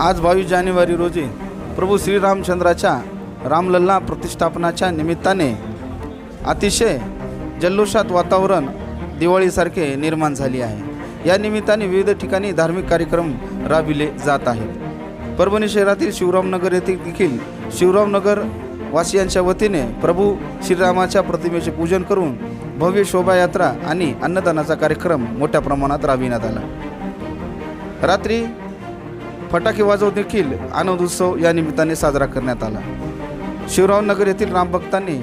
आज बावीस जानेवारी रोजी प्रभू श्रीरामचंद्राच्या रामलल्ला प्रतिष्ठापनाच्या निमित्ताने अतिशय जल्लोषात वातावरण दिवाळीसारखे निर्माण झाले आहे. या निमित्ताने विविध ठिकाणी धार्मिक कार्यक्रम राबविले जात आहेत. परभणी शहरातील शिवरामनगर येथे देखील शिवरामनगर वासियांच्या वतीने प्रभू श्रीरामाच्या प्रतिमेचे पूजन करून भव्य शोभायात्रा आणि अन्नदानाचा कार्यक्रम मोठ्या प्रमाणात राबविण्यात आला. रात्री फटाके वाजवून देखील आनंद उत्सव या निमित्ताने साजरा करण्यात आला. शिवरामनगर येथील रामभक्तांनी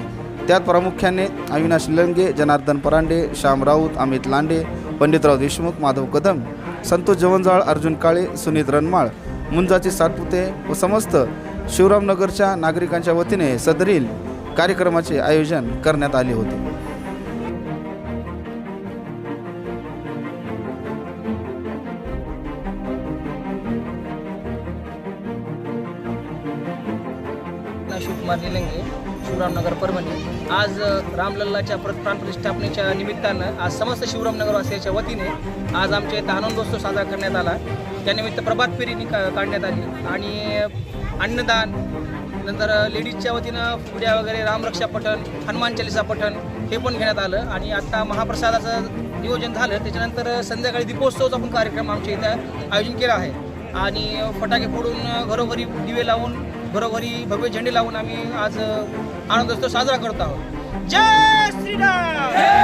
त्यात प्रामुख्याने अविनाश लंगे जनार्दन परांडे श्याम राऊत अमित लांडे पंडितराव देशमुख माधव कदम संतोष जवंजाळ अर्जुन काळे सुनीत रनमाळ मुंजाचे सातपुते व समस्त शिवरामनगरच्या नागरिकांच्या वतीने सदरील कार्यक्रमाचे आयोजन करण्यात आले होते. कुमार निलंगे शिवरामनगर परभणी. आज रामलल्लाच्या प्र प्रतिष्ठापनेच्या निमित्तानं आज समस्त शिवरामनगरवासियाच्या वतीने आज आमच्या इथं आनंदोत्सव साजरा करण्यात आला. त्यानिमित्त प्रभात फेरी का काढण्यात आली. आणि अन्नदान नंतर लेडीजच्या वतीनं पुड्या वगैरे रामरक्षा पठण हनुमान चालिसा पठण हे पण घेण्यात आलं. आणि आत्ता महाप्रसादाचं नियोजन झालं. त्याच्यानंतर संध्याकाळी दीपोत्सवचा पण कार्यक्रम आमच्या इथं आयोजन केला आहे. आणि फटाके फोडून घरोघरी दिवे लावून घरोघरी भव्य झेंडे लावून आम्ही आज आनंदोत्सव साजरा करत आहोत. जय श्रीराम!